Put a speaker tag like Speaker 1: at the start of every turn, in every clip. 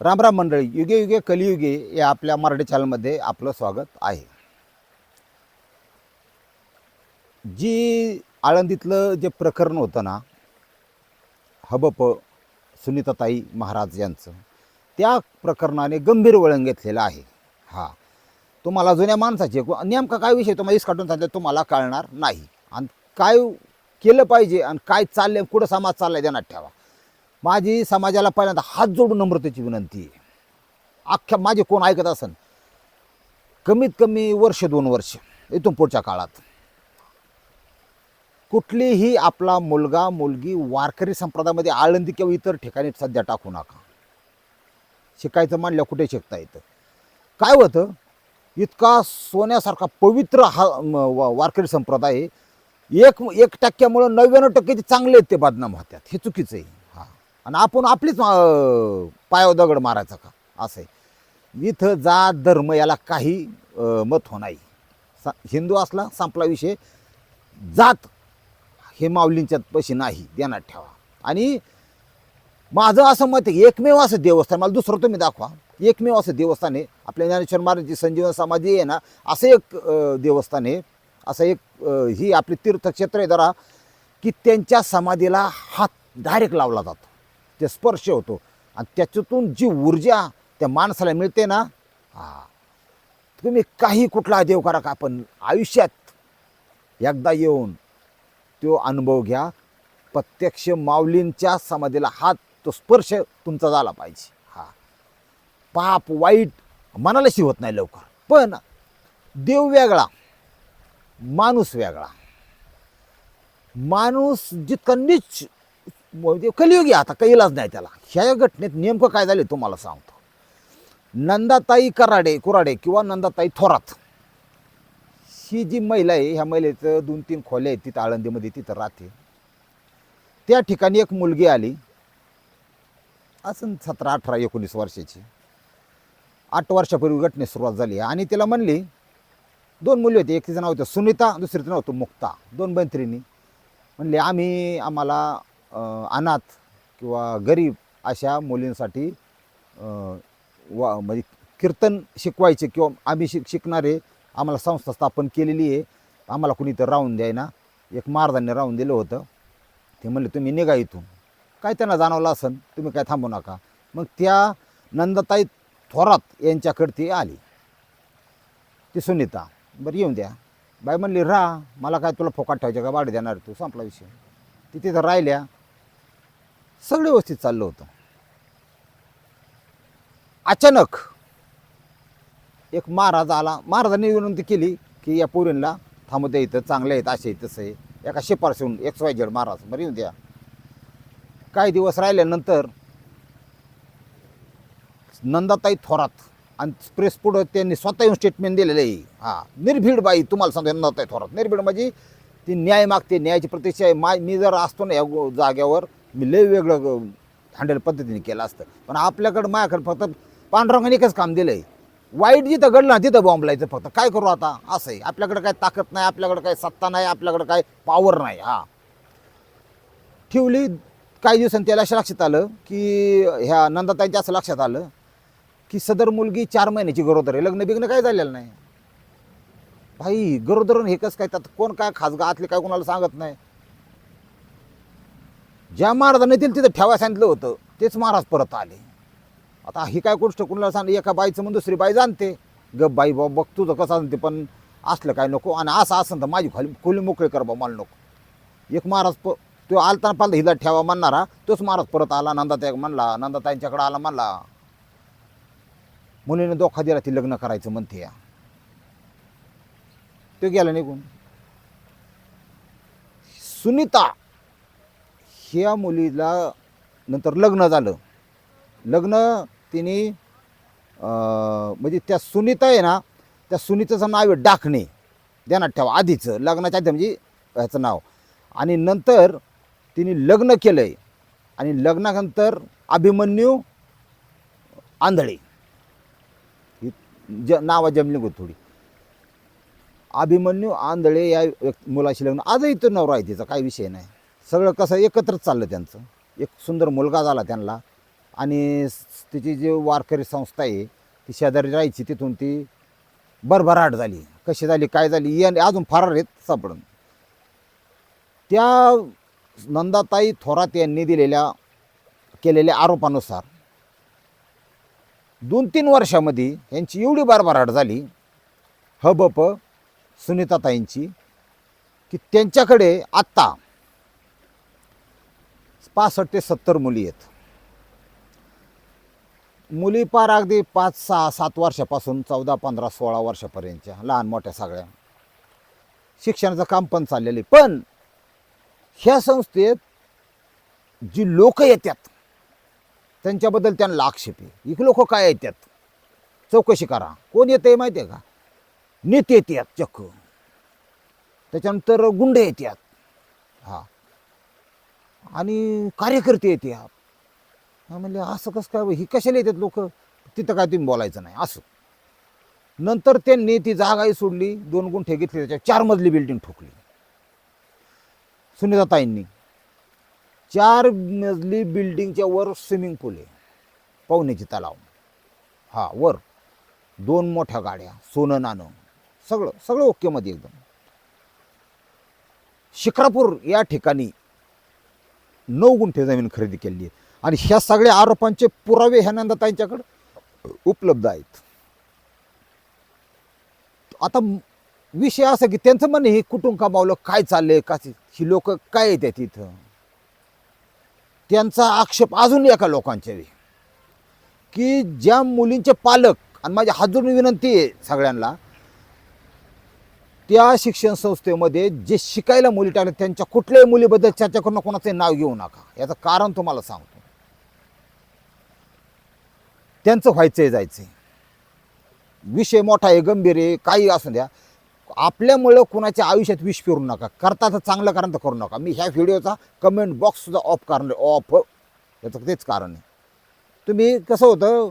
Speaker 1: रामराम मंडळी युगे युगे कलियुगे या आपल्या मराठी चॅनलमध्ये आपलं स्वागत आहे. जी आळंदीतलं जे प्रकरण होतं ना हबप सुनीताताई महाराज यांचं त्या प्रकरणाने गंभीर वळण घेतलेलं आहे. हा. तुम्हाला जुन्या माणसाचे नेमका काय विषय तुम्हाला इसकाटून सांगितलं तुम्हाला कळणार नाही. आणि काय केलं पाहिजे आणि काय चाललं कुठं समाज चाललाय त्यांना ठेवा. माझी समाजाला पहिल्यांदा हात जोडून नम्रतेची विनंती आहे. अख्ख्या माझे कोण ऐकत असन? कमीत कमी वर्ष दोन वर्ष इथून पुढच्या काळात. कुठलीही आपला मुलगा मुलगी वारकरी संप्रदायामध्ये आळंदी किंवा इतर ठिकाणी सध्या टाकू नका. शिकायचं म्हणलं कुठे शिकता येतं? काय होतं? इतका सोन्यासारखा पवित्र हा वारकरी संप्रदाय एक एक टक्क्यामुळं नव्याण्णव टक्के जे चांगले आहेत ते बदनाम होत्यात हे चुकीचं आहे. आणि आपण आपलीच अं, पायावर दगड मारायचा का? असं आहे. इथं जात धर्म याला काही मत हो नाही. सा हिंदू असला संपला विषय. जात हे माऊलींच्यात पैसे नाही ध्यानात ठेवा. आणि माझं असं मत आहे एकमेव असं देवस्थान मला दुसरं तुम्ही दाखवा. एकमेव असं देवस्थान आहे. आपल्या ज्ञानेश्वर महाराजची संजीवन समाधी आहे ना असं एक देवस्थान आहे. असं एक ही आपली तीर्थक्षेत्र आहे जरा की त्यांच्या समाधीला हात डायरेक्ट लावला जातो. ते स्पर्श होतो. आणि त्याच्यातून जी ऊर्जा त्या माणसाला मिळते ना हा तुम्ही काही कुठला देव करा का पण आयुष्यात एकदा येऊन तो अनुभव घ्या. प्रत्यक्ष माऊलींच्या समाधीला हात तो स्पर्श तुमचा झाला पाहिजे. हा. पाप वाईट मनाला शिवत नाही लवकर. पण देव वेगळा माणूस वेगळा. माणूस जितका नीच कलियुगी आता काही इलाज नाही त्याला. ह्या घटनेत नेमकं काय झालं तुम्हाला सांगतो. नंदाताई कराडे कुराडे किंवा नंदाताई थोरात ही जी महिला आहे ह्या महिलेचं दोन तीन खोल्या आहेत तिथं आळंदीमध्ये तिथं राहते. त्या ठिकाणी एक मुलगी आली. असं सतरा अठरा एकोणीस वर्षाची. आठ वर्षापूर्वी घटनेस सुरुवात झाली. आणि तिला म्हणली दोन मुली होती एक तिचं नाव होतं सुनीता दुसरीचं नाव होतं मुक्ता. दोन मैत्रिणी. म्हणले आम्ही आम्हाला अनाथ किंवा गरीब अशा मुलींसाठी वा म्हणजे कीर्तन शिकवायचे किंवा आम्ही शिक शिकणारे आम्हाला संस्था स्थापन केलेली आहे. आम्हाला कुणी तर राहून द्यायना. एक महाराजांनी राहून दिलं होतं. ते म्हणले तुम्ही निघा इथून. काय त्यांना जाणवलं असन? तुम्ही काय थांबू नका. मग त्या नंदताई थोरात यांच्याकडे ती आली. ती सुनीता बरं येऊन द्या. बाई म्हणली राहा. मला काय तुला फोकाट ठेवायचं का? वाढ देणार तू. संपला विषय. ती तिथं राहिल्या. सगळं व्यवस्थित चाललं होतं. अचानक एक महाराज आला. महाराजांनी विनंती केली की या पोरींना थांबू द्या इथं चांगले आहेत असे आहे, तसं आहे एका शिपारशीहून एक्स वाय झेड महाराज बरं द्या. काही दिवस राहिल्यानंतर नंदाताई थोरात आणि प्रेस पुढं त्यांनी स्वतः येऊन स्टेटमेंट दिलेलं आहे. हां निर्भीड बाई तुम्हाला सांगतो नंदाताई थोरात. निर्भीड म्हणजे ती न्याय मागते न्यायाची प्रतीक्षा आहे. मा मी जर असतो ना या जाग्यावर मी लय वेगळं हँडल पद्धतीने केलं असतं. पण आपल्याकडं माझ्याकडे फक्त पांडुरंगाने एकच काम दिलं आहे वाईट जिथं घडलं ना तिथं बॉम्ब लायचं फक्त. काय करू आता? असं आहे. आपल्याकडं काय ताकद नाही आपल्याकडं काय सत्ता नाही आपल्याकडं काय पॉवर नाही. हा. ठेवली. काही दिवसांनी त्याला असं लक्षात आलं की ह्या नंदाताईंच्या असं लक्षात आलं की सदर मुलगी चार महिन्याची गरोदर आहे. लग्न बिग्न काय झालेलं नाही? भाई गरोदरण हे कसं काय त्यात कोण काय खासगा आतले काय कोणाला सांगत नाही. ज्या महाराजांनी तिला तिथं ठेवा सांगितलं होतं तेच महाराज परत आले. आता ही काय गोष्ट कुणाला सांग एका बाईचं म्हणून दुसरी बाई जाणते. ग बाई बाबा बघ तुझं कसं असं ते पण असलं काय नको. आणि असं असं तर माझी खाली खोली मोकळी कर बा मला नको. एक महाराज प तो आलताना पालता हिला ठेवा म्हणणारा तोच महाराज परत आला नंदाताई म्हणला नंदाताईंच्याकडे आला म्हणला. मुलीने दोखा दिला ती लग्न करायचं म्हणते या. तो गेला निघून. सुनीता! ह्या मुलीला नंतर लग्न झालं. लग्न तिने म्हणजे त्या सुनीता आहे ना त्या सुनीताचं नाव आहे डाकणे. ध्यानात ठेवा आधीचं. लग्नाच्या आधी म्हणजे ह्याचं नाव. आणि नंतर तिने लग्न केलं आहे आणि लग्नानंतर अभिमन्यू आंधळे. ही ज नावा जमली गो थोडी. अभिमन्यू आंधळे या व्यक्- मुलाशी लग्न. आजही तो नवरा आहे तिचा काही विषय नाही. सगळं कसं एकत्रच चाललं त्यांचं. एक सुंदर मुलगा झाला त्यांना. आणि तिची जी वारकरी संस्था आहे ती शेजारी राहायची तिथून ती भरभराट झाली. कशी झाली काय झाली या अजून फरार आहेत सापडून. त्या नंदाताई थोरात यांनी दिलेल्या केलेल्या आरोपानुसार दोन तीन वर्षामध्ये यांची एवढी भरभराट झाली हबप सुनीताताईंची की त्यांच्याकडे आत्ता पासष्ट ते सत्तर मुली आहेत. मुली पार अगदी पाच सहा सात वर्षापासून चौदा पंधरा सोळा वर्षापर्यंतच्या लहान मोठ्या सगळ्या. शिक्षणाचं काम पण चाललेलं आहे. पण ह्या संस्थेत जी लोक येतात त्यांच्याबद्दल त्यांना आक्षेप आहे. इक लोक काय येतात? चौकशी करा. कोण येते माहिती आहे का? नेते येतात चक्क. त्याच्यानंतर गुंडे येतात. हां. आणि कार्यकर्ते येते हा म्हणले असं कसं काय ही कशाला येतात लोक? तिथं काय तुम्ही बोलायचं नाही असं. नंतर त्यांनी ती जागाही सोडली दोन गुंठे घेतले त्याच्या चार मजली बिल्डिंग ठोकली. सुनीताताईंनी. चार मजली बिल्डिंगच्या वर स्विमिंग पूल आहे पाहुण्याची तलाव. हा वर. दोन मोठ्या गाड्या सोनं नाणं. सगळं सगळं ओकेमध्ये एकदम. शिक्रापूर या ठिकाणी नऊ गुंठे जमीन खरेदी केली आहे. आणि ह्या सगळ्या आरोपांचे पुरावे ह्या नंदाताईंच्याकडे उपलब्ध आहेत. आता विषय असा की त्यांचं म्हणणं हे कुठून कमावलं काय चाललंय का ही लोक काय येतात तिथं त्यांचा आक्षेप अजून एका लोकांच्या की ज्या मुलींचे पालक आणि माझी हात विनंती आहे सगळ्यांना त्या शिक्षण संस्थेमध्ये जे शिकायला मुली टाकले त्यांच्या कुठल्याही मुलीबद्दल चर्चा करून कोणाचे नाव घेऊ नका. याचं कारण तुम्हाला सांगतो. त्यांचं व्हायचंय जायचंय. विषय मोठा आहे गंभीर आहे काही असू द्या. आपल्यामुळं कुणाच्या आयुष्यात विष फिरू नका. करता तर चांगलं कारण तर करू नका. मी ह्या व्हिडिओचा कमेंट बॉक्ससुद्धा ऑफ करणार ऑफ याचं तेच कारण आहे. तुम्ही कसं होतं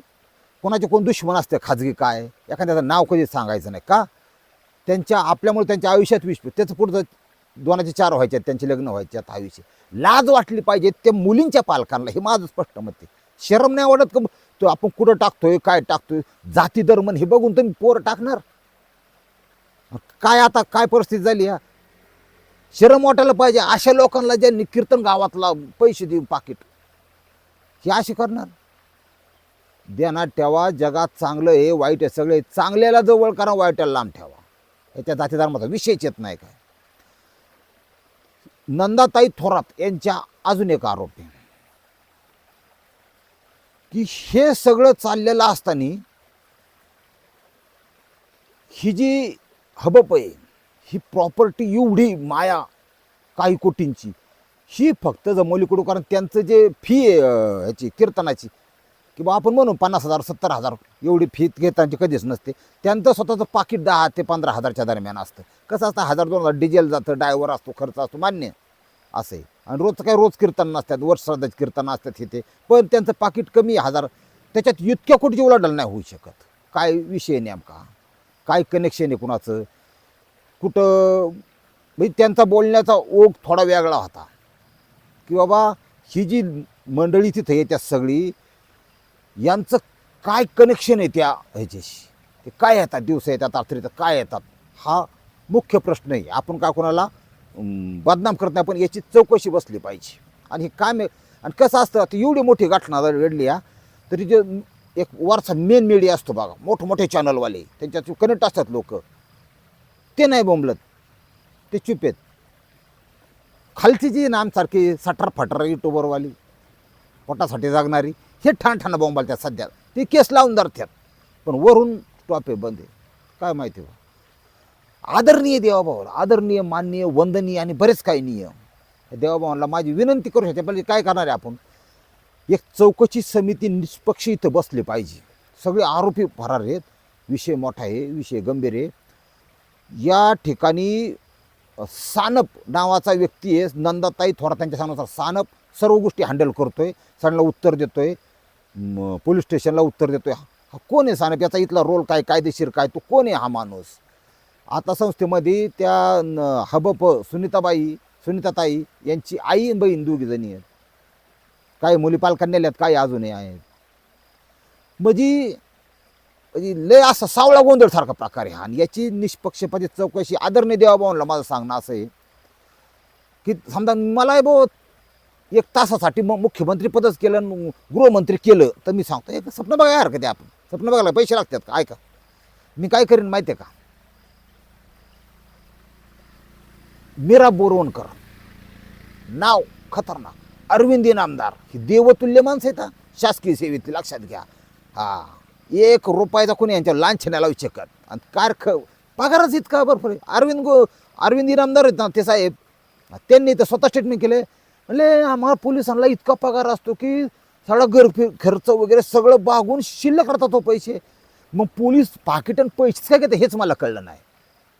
Speaker 1: कोणाचे कोण दुश्मन असते खाजगी काय? एखाद्याचं नाव कधी सांगायचं नाही का? त्यांच्या आपल्यामुळे त्यांच्या आयुष्यात विष त्याचं पुढचं दोनाचे चार व्हायचे त्यांचे लग्न व्हायचे आता आयुष्य. लाज वाटली पाहिजे त्या मुलींच्या पालकांना हे माझं स्पष्ट मत आहे. शरम नाही वाटत का तो आपण कुठं टाकतोय काय टाकतोय? जाती धर्मन हे बघून तुम्ही पोर टाकणार? काय आता काय परिस्थिती झाली हा शरम वाटायला पाहिजे अशा लोकांना ज्यांनी कीर्तन गावातला पैसे देऊन पाकिट. हे असे करणार? देणार ठेवा जगात चांगलं आहे वाईट आहे सगळे चांगल्याला जवळ करा वाईटाला लांब ठेवा. याच्या जाती धर्माचा विषयच येत नाही काय. नंदाताई थोरात यांच्या अजून एक आरोप. आहे की हे सगळं चाललेलं असताना ही जी हबप आहे ही प्रॉपर्टी एवढी माया काही कोटींची ही फक्त जमवली कुठं कारण त्यांचं जे फी आहे ह्याची कीर्तनाची किंवा आपण म्हणू पन्नास हजार सत्तर हजार एवढी फी घेतांची कधीच नसते. त्यांचं स्वतःचं पाकिट दहा ते पंधरा हजारच्या दरम्यान असतं. कसं असतं हजार दोन हजार डिझेल जातं ड्रायव्हर असतो खर्च असतो मान्य असं आहे. आणि रोजचं काय रोज कीर्तन नसतात वर्ष श्राद्धाचे कीर्तन असतात इथे. पण त्यांचं पाकिट कमी हजार. त्याच्यात इतक्या कोटीची उलाढाल नाही होऊ शकत. काय विषय नेमका? काय कनेक्शन आहे कुणाचं? कुठं म्हणजे त्यांचा बोलण्याचा ओघ थोडा वेगळा होता. की बाबा ही जी मंडळी तिथं येत्या सगळी यांचं काय कनेक्शन आहे त्या ह्याच्याशी? ते काय येतात? दिवस येतात रात्री येतात काय येतात? हा मुख्य प्रश्न आहे. आपण का कोणाला बदनाम करत नाही पण याची चौकशी बसली पाहिजे. आणि हे काय आणि कसं असतं आता एवढी मोठी घटना जर घडली या तरी जे एक वरचा मेन मीडिया असतो बघा मोठमोठे चॅनलवाले त्यांच्यात कनेक्ट असतात लोक. ते नाही बोंबलत. ते चुप आहेत खालची जी नामसारखी सटर फटर युट्यूबरवाली पोटासाठी जागणारी हे ठाण ठाण बोंबालतात सध्या. ते केस लावून धरतात पण वरून टॉपे आहे बंद आहे. काय माहिती बा. आदरणीय देवाभावाला आदरणीय माननीय वंदनीय आणि बरेच काही नियम. देवाभावाला माझी विनंती करू शकते म्हणजे काय करणार आहे आपण? एक चौकशी समिती निष्पक्ष इथं बसली पाहिजे. सगळे आरोपी फरार आहेत. विषय मोठा आहे विषय गंभीर आहे. या ठिकाणी सानप नावाचा व्यक्ती आहे नंदाताई थोरात त्यांच्या सांगण्याचा सानप. सर्व गोष्टी हँडल करतोय सगळ्यांना उत्तर देतोय. आहे पोलीस स्टेशनला उत्तर देतोय. हा कोण आहे साहेब? याचा इथला रोल काय? कायदेशीर काय? तो कोण आहे हा माणूस? आता संस्थेमध्ये त्या न- हबप सुनीताबाई सुनीताताई यांची आई बहीण दोघी जणी आहेत. काही मुली पालकांनी नेल्यात काही अजूनही आहेत? म्हणजे म्हणजे लय असा सावळा गोंधळसारखा प्रकार आहे आणि याची निष्पक्षपाती चौकशी आदरणीय देवाभाऊनला माझं सांगणं असं आहे की समजा मला बो एक तासासाठी मग मुख्यमंत्री पदच केलं आणि गृहमंत्री केलं तर मी सांगतो एक स्वप्न बघायला हरकत आहे आपण. स्वप्न बघायला पैसे लागतात का? ऐका. मी काय करीन माहिती आहे का? मीरा बोरवणकर. नाव खतरनाक. अरविंद नामदार. ही देवतुल्य माणसं आहेत शासकीय सेवेतली लक्षात घ्या. हा. एक रुपयाचा कोणी यांच्या लांछनाला विचकत आणि कार ख पगारच इतका बरोबर अरविंद गो अरविंद इनामदार आहेत ना ते साहेब. त्यांनी तर स्वतः स्टेटमेंट केले म्हणले आम्हाला पोलिसांना इतका पगार असतो की सगळा घर खर्च वगैरे सगळं बागून शिल्लक राहतात तो पैसे. मग पोलीस पाकिट पैसेच काय घेतात हेच मला कळलं नाही.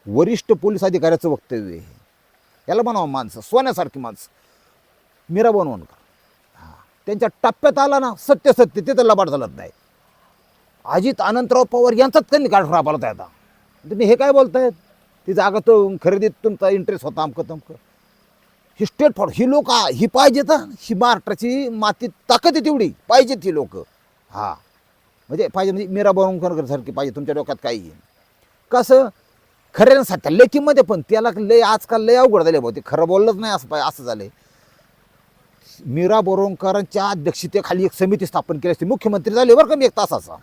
Speaker 1: वरिष्ठ पोलीस अधिकाऱ्याचं वक्तव्य आहे. याला बनवा माणसं सोन्यासारखी माणसं. मीरा बनवणकर. हां. त्यांच्या टप्प्यात आला ना सत्य सत्य ते तर लबाड चालत नाही. अजित अनंतराव पवार यांचाच त्यांनी काढ राबवला आता. तुम्ही हे काय बोलतायत? ती जागा तो खरेदीत तुमचा इंटरेस्ट होता आमकं तमकं ही स्टेट फॉर ही लोक ही पाहिजेत ही महाराष्ट्राची माती ताकद आहे तेवढी. पाहिजेत ही लोक. हां. म्हणजे पाहिजे म्हणजे मीरा बनवकर सारखी पाहिजे तुमच्या डोक्यात काही आहे. कसं? खऱ्या सत्य. लेखीमध्ये पण त्याला लय आजकाल लय अवघड झाले भाऊ. ते खरं बोललंच नाही असं पाहिजे असं झालंय. मीरा बोरवणकरांच्या अध्यक्षतेखाली एक समिती स्थापन केली असते. मुख्यमंत्री झाले बरं कमी एक तासाचा.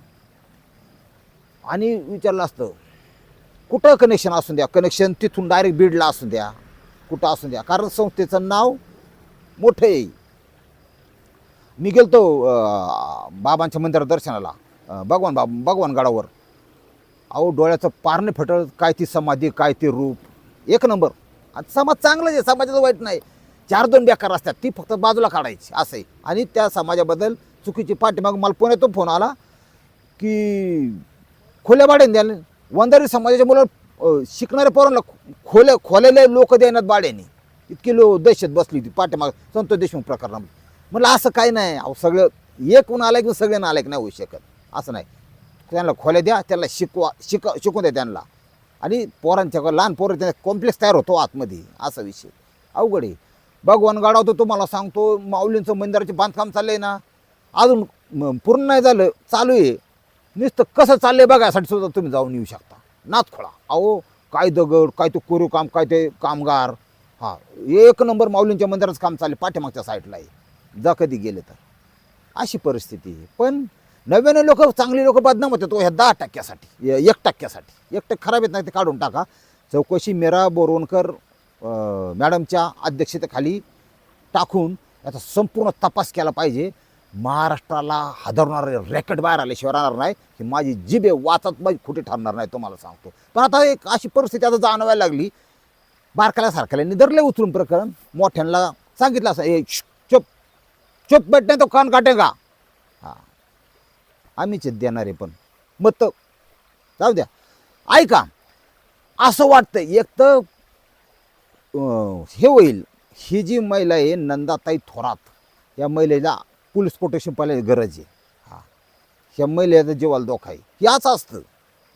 Speaker 1: आणि विचारलं असतं कुठं कनेक्शन असू द्या? कनेक्शन तिथून डायरेक्ट बीडला असू द्या. कुठं असून द्या. कारण संस्थेचं नाव मोठं आहे. मी गेलतो अं, बाबांच्या मंदिरात दर्शनाला. भगवान बाब भगवान गडावर. अहो डोळ्याचं पारणे फटळ काय ती समाधी काय ते रूप. एक नंबर. आणि समाज चांगलाच आहे समाजाचं वाईट नाही. चार दोन बेकार असतात ती फक्त बाजूला काढायची असं आहे. आणि त्या समाजाबद्दल चुकीची पाठीमाग मला पुण्यातून फोन आला की खोल्या भाड्याने द्याल. वंदारी समाजाच्या मुलं शिकणाऱ्या पोरांना खोल्या खोल्याला लोक देण्यात बाड्याने इतकी लो दहशत बसली होती पाठीमाग. संतोष देशमुख प्रकरणामध्ये. म्हणलं असं काही नाही. अहो सगळं एक नालायक आणि सगळे नालायक नाही होऊ शकत. असं नाही. त्यांना खोल्या द्या त्यांना शिकवा शिका शिकून द्या त्यांना. आणि पोरांच्या लहान पोरं त्यांना कॉम्प्लेक्स तयार होतो आतमध्ये. असा विषय. अवघड आहे. भगवान गाडावतो तो तुम्हाला सांगतो माऊलींचं मंदिराचे बांधकाम चाललंय ना. अजून पूर्ण नाही झालं चालू आहे. नुसतं कसं चाललंय बघायसाठी सुद्धा तुम्ही जाऊन येऊ शकता. नाथखोळा अहो काय दगड काय तो कोरीव काम काय ते कामगार. हा एक नंबर माऊलींच्या मंदिराचं काम चालले पाठीमागच्या साईडला आहे. जा कधी गेले तर. अशी परिस्थिती आहे. पण नव्याने लोक चांगली लोक बदनाम होते तो हो ह्या दहा टक्क्यासाठी एक टक्क्यासाठी. एक टक्के खराब येत नाही ते काढून टाका. चौकशी मेरा बोरवणकर मॅडमच्या अध्यक्षतेखाली टाकून याचा संपूर्ण तपास केला पाहिजे. महाराष्ट्राला हादरणारे रॅकेट बाहेर आले राहणार नाही. ही माझी जिबे वाचत माझी खोटी ठरणार नाही तुम्हाला सांगतो. पण आता एक अशी परिस्थिती आता जाणवायला लागली. बारकाल्या सारख्याला निदरले उचलून प्रकरण. मोठ्यांना सांगितलं असं ए श्श, चुप चुप बैठणे तो कान काटेगा. हां. आम्हीच देणारे पण. मत जाऊ द्या. ऐका असं वाटतं एक तर हे होईल. ही जी महिला आहे नंदाताई थोरात या महिलेला पोलीस कोटेशन पाहिल्याची गरज आहे. हा. ह्या महिलेचा जीवाला धोका आहे. याच असतं.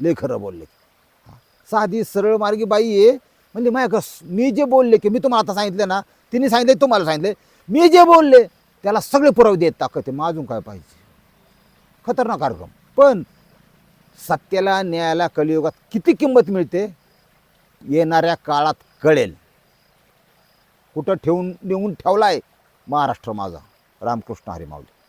Speaker 1: लय खरं बोलले हा. साधी सरळ मार्गी बाई आहे. म्हणजे माझ्या मी जे बोलले की मी तुम्हाला आता सांगितलं ना तिने सांगितले तुम्हाला सांगितले मी जे बोलले त्याला सगळे पुरावे देत ताकद आहे. मग अजून काय पाहिजे? खतरनाक कार्यक्रम पण सत्याला न्यायाला कलियुगात किती किंमत मिळते? येणाऱ्या काळात कळेल. कुठं ठेवून नेऊन ठेवला आहे महाराष्ट्र माझा. रामकृष्ण हरिमावली